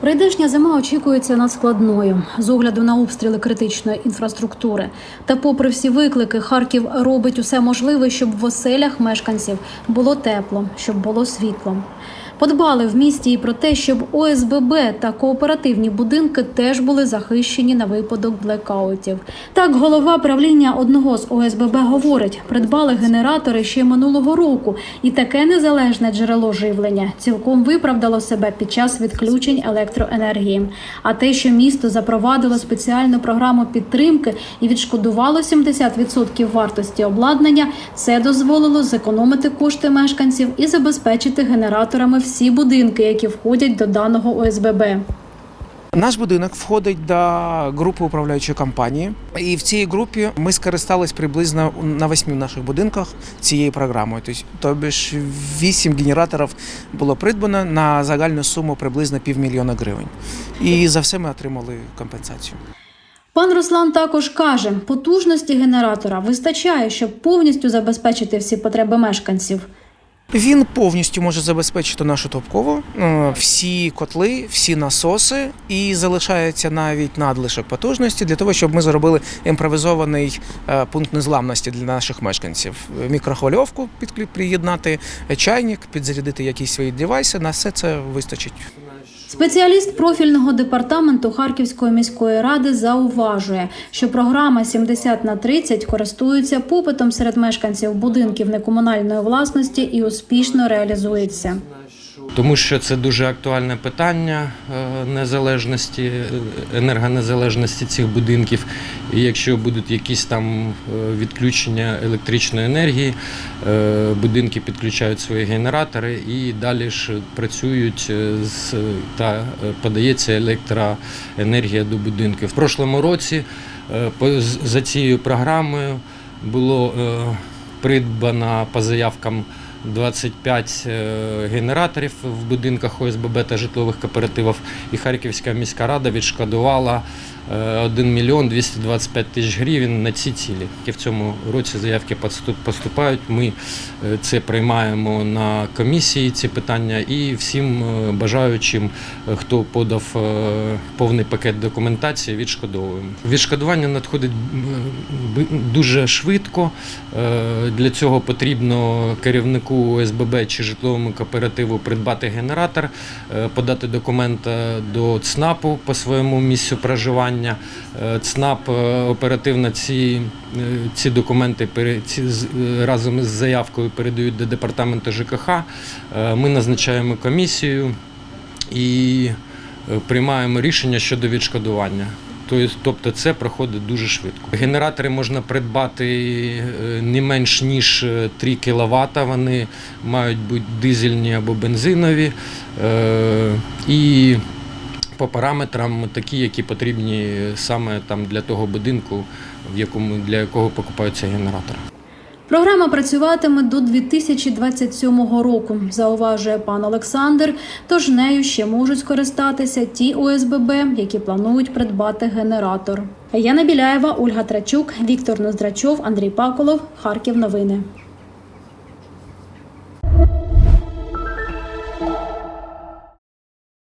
Прийдешня зима очікується надскладною з огляду на обстріли критичної інфраструктури. Та, попри всі виклики, Харків робить усе можливе, щоб в оселях мешканців було тепло, щоб було світло. Подбали в місті і про те, щоб ОСББ та кооперативні будинки теж були захищені на випадок блекаутів. Так, голова правління одного з ОСББ говорить, придбали генератори ще минулого року, і таке незалежне джерело живлення цілком виправдало себе під час відключень електроенергії. А те, що місто запровадило спеціальну програму підтримки і відшкодувало 70% вартості обладнання, це дозволило зекономити кошти мешканців і забезпечити генераторами всі будинки, які входять до даного ОСББ. Наш будинок входить до групи управляючої компанії, і в цій групі ми скористались приблизно на восьми наших будинках цією програмою. Тобто, ж вісім генераторів було придбано на загальну суму приблизно півмільйона гривень. І за все ми отримали компенсацію. Пан Руслан також каже, потужності генератора вистачає, щоб повністю забезпечити всі потреби мешканців. Він повністю може забезпечити нашу топкову, е, всі котли, всі насоси, і залишається навіть надлишок потужності для того, щоб ми зробили імпровізований е, пункт незламності для наших мешканців. Мікрохвильовку підклі- приєднати, чайник, підзарядити якісь свої девайси. На все це вистачить. Спеціаліст профільного департаменту Харківської міської ради зауважує, що програма 70 на 30 користується попитом серед мешканців будинків некомунальної власності і успішно реалізується. Тому що це дуже актуальне питання е, незалежності, е, енергонезалежності цих будинків. І якщо будуть якісь там е, відключення електричної енергії, будинки підключають свої генератори і далі ж працюють з та подається електроенергія до будинків. В прошлому році за цією програмою було придбано по заявкам 25 е, генераторів в будинках ОСББ та житлових кооперативів, і Харківська міська рада відшкодувала е, 1 мільйон 225 тисяч гривень на ці цілі. І в цьому році заявки поступають. Ми е, це приймаємо на комісії, ці питання, і всім е, бажаючим, е, хто подав е, повний пакет документації, відшкодовуємо. Відшкодування надходить дуже швидко. Е, Для цього потрібно керівнику ОСББ чи житловому кооперативу придбати генератор, е, подати документ е, до ЦНАПу по своєму місцю проживання. Е, ЦНАП оперативно ці, ці документи з- разом із заявкою передають до департаменту ЖКХ. Ми назначаємо комісію і приймаємо рішення щодо відшкодування. Тобто- це проходить дуже швидко. Генератори можна придбати е, не менш ніж е, 3 кВт. Вони мають бути дизельні або бензинові. Е, І по параметрам такі, які потрібні саме там для того будинку, в якому для якого покупаються генератори. Програма працюватиме до 2027 року, зауважує пан Олександр. Тож нею ще можуть скористатися ті ОСББ, які планують придбати генератор. Яна Біляєва, Ольга Трачук, Віктор Ноздрачов, Андрій Паколов. Харків. Новини.